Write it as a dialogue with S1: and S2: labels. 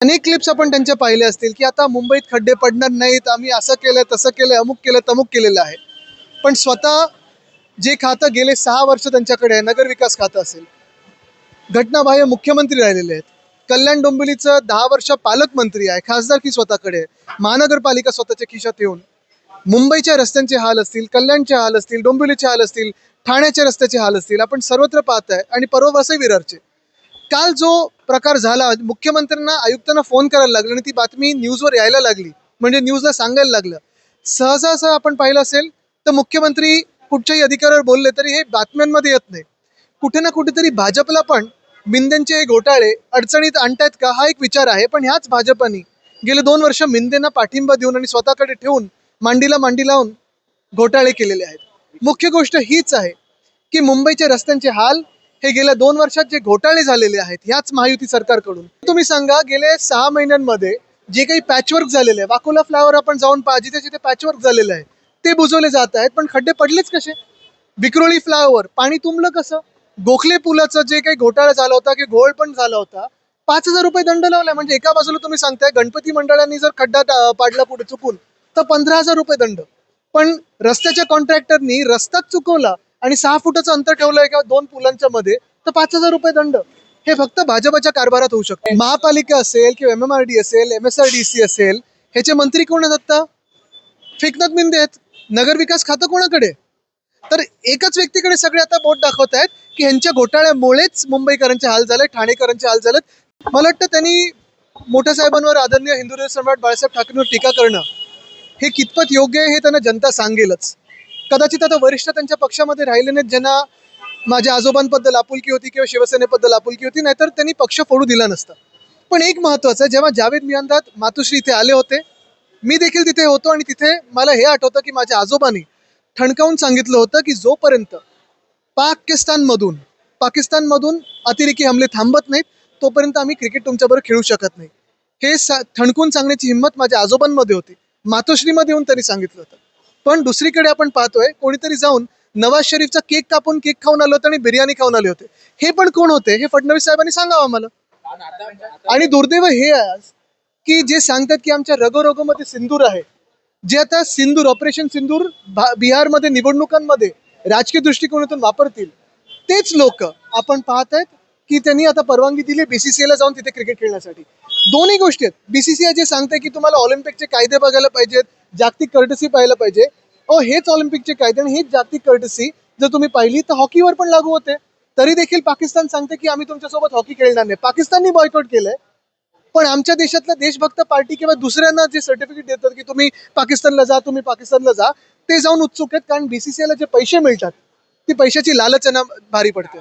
S1: अनेक क्लिप्स आपण त्यांच्या पाहिले असतील की आता मुंबईत खड्डे पडणार नाहीत आम्ही असं केलं तसं केलं अमुक केलं तमुक केलेलं आहे. पण स्वतः जे खातं गेले सहा वर्ष त्यांच्याकडे आहे नगरविकास खातं असेल. घटनाबाह्य मुख्यमंत्री राहिलेले आहेत. कल्याण डोंबिवलीचं दहा वर्ष पालकमंत्री आहे खासदारकी स्वतःकडे आहे. महानगरपालिका स्वतःच्या खिशात येऊन. मुंबईच्या रस्त्यांचे हाल असतील कल्याणचे हाल असतील डोंबिवलीचे हाल असतील ठाण्याच्या रस्त्याचे हाल असतील आपण सर्वत्र पाहत आहे आणि परवा वसई विरारचे. काल जो प्रकार झाला. मुख्यमंत्र्यांना आयुक्तांना फोन करायला लागला आणि ती बातमी न्यूजवर यायला लागली. म्हणजे न्यूजला सांगायला लागलं. सहजासह आपण पाहिलं असेल तर मुख्यमंत्री कुठच्याही अधिकाऱ्यावर बोलले तरी हे बातम्यांमध्ये येत नाही. कुठे ना कुठेतरी भाजपला पण मिंदेंचे हे घोटाळे अडचणीत आणतायत का हा एक विचार आहे. पण ह्याच भाजपानी गेले दोन वर्ष मिंदेंना पाठिंबा देऊन आणि स्वतःकडे ठेवून मांडीला मांडी लावून घोटाळे केलेले आहेत. मुख्य गोष्ट हीच आहे की मुंबईच्या रस्त्यांचे हाल हे गेल्या दोन वर्षात जे घोटाळे झालेले आहेत ह्याच महायुती सरकारकडून. तुम्ही सांगा गेले सहा महिन्यांमध्ये जे काही पॅचवर्क झालेले आहे वाकोला फ्लावर आपण जाऊन पहा जिथे जिथे पॅचवर्क झालेलं आहे ते बुजवले जात आहेत पण खड्डे पडलेच कसे? विक्रोळी फ्लॉवर पाणी तुंबलं कसं? गोखले पुलाचं जे काही घोटाळा झाला होता की घोळ पण झाला होता पाच हजार रुपये दंड लावलाय म्हणजे एका बाजूला तुम्ही सांगताय गणपती मंडळांनी जर खड्डा पाडला पुढे चुकून तर पंधरा हजार रुपये दंड. पण रस्त्याच्या कॉन्ट्रॅक्टरनी रस्ताच चुकवला आणि सहा फुटाचं अंतर ठेवलं का दोन पुलांच्या मध्ये तर पाच हजार रुपये दंड. हे फक्त भाजपच्या कारभारात होऊ शकते. महापालिका असेल किंवा एम एम आर डी असेल M S R D C असेल ह्याचे मंत्री कोण आहेत आता? फेकनाथ मिंदे आहेत. नगरविकास खातं कोणाकडे? तर एकाच व्यक्तीकडे सगळे आता बोट दाखवत आहेत की ह्यांच्या घोटाळ्यामुळेच मुंबईकरांचे हाल झाले ठाणेकरांचे हाल झालेत. मला वाटतं त्यांनी मोठ्या साहेबांवर आदरणीय हिंदू सम्राट बाळासाहेब ठाकरेंवर टीका करणं हे कितपत योग्य आहे हे त्यांना जनता सांगेलच. कदाचित आता वरिष्ठ त्यांच्या पक्षामध्ये राहिले नाहीत ज्यांना माझ्या आजोबांबद्दल आपुलकी होती किंवा शिवसेनेबद्दल आपुलकी होती नाहीतर त्यांनी पक्ष फोडू दिला नसता. पण एक महत्त्वाचं आहे, जेव्हा जावेद मियांदाद मातोश्री इथे आले होते मी देखील तिथे होतो आणि तिथे मला हे आठवतं की माझ्या आजोबांनी ठणकावून सांगितलं होतं की जोपर्यंत पाकिस्तानमधून पाकिस्तानमधून अतिरेकी हमले थांबत नाहीत तोपर्यंत आम्ही क्रिकेट तुमच्याबरोबर खेळू शकत नाही. हे सा ठणकून सांगण्याची हिंमत माझ्या आजोबांमध्ये होती. मातोश्रीमध्ये येऊन त्यांनी सांगितलं होतं. पण दुसरीकडे आपण पाहतोय कोणीतरी जाऊन नवाज शरीफचा केक कापून केक खाऊन आलं होतं आणि बिर्याणी खाऊन आले होते. हे पण कोण होते? हे फडणवीस साहेबांनी सांगावं आम्हाला. आणि दुर्दैव हे आज की जे सांगतात की आमच्या रगोरगोमध्ये सिंदूर आहे जे आता सिंदूर ऑपरेशन सिंदूर भा- बिहारमध्ये निवडणुकांमध्ये राजकीय दृष्टिकोनातून वापरतील. तेच लोक आपण पाहत आहेत की त्यांनी आता परवानगी दिली बीसीसीआयला जाऊन तिथे क्रिकेट खेळण्यासाठी. दोन्ही गोष्टी आहेत. बीसीसीआय जे सांगते की तुम्हाला ऑलिम्पिकचे कायदे बघायला पाहिजेत जागतिक कर्टसी पाहायला पाहिजे. अहो हेच ऑलिम्पिकचे कायदे आणि हेच जागतिक कर्टसी जर तुम्ही पाहिली तर हॉकीवर पण लागू होते. तरी देखील पाकिस्तान सांगते की आम्ही तुमच्यासोबत हॉकी खेळणार नाही. पाकिस्ताननी बॉयकॉट केलंय. पण आमच्या देशातल्या देशभक्त पार्टी किंवा दुसऱ्यांना जे सर्टिफिकेट देतात की तुम्ही पाकिस्तानला जा तुम्ही पाकिस्तानला जा ते जाऊन उत्सुक आहेत. कारण बीसीसीआयला जे पैसे मिळतात ती पैशाची लालच यांना भारी पडते.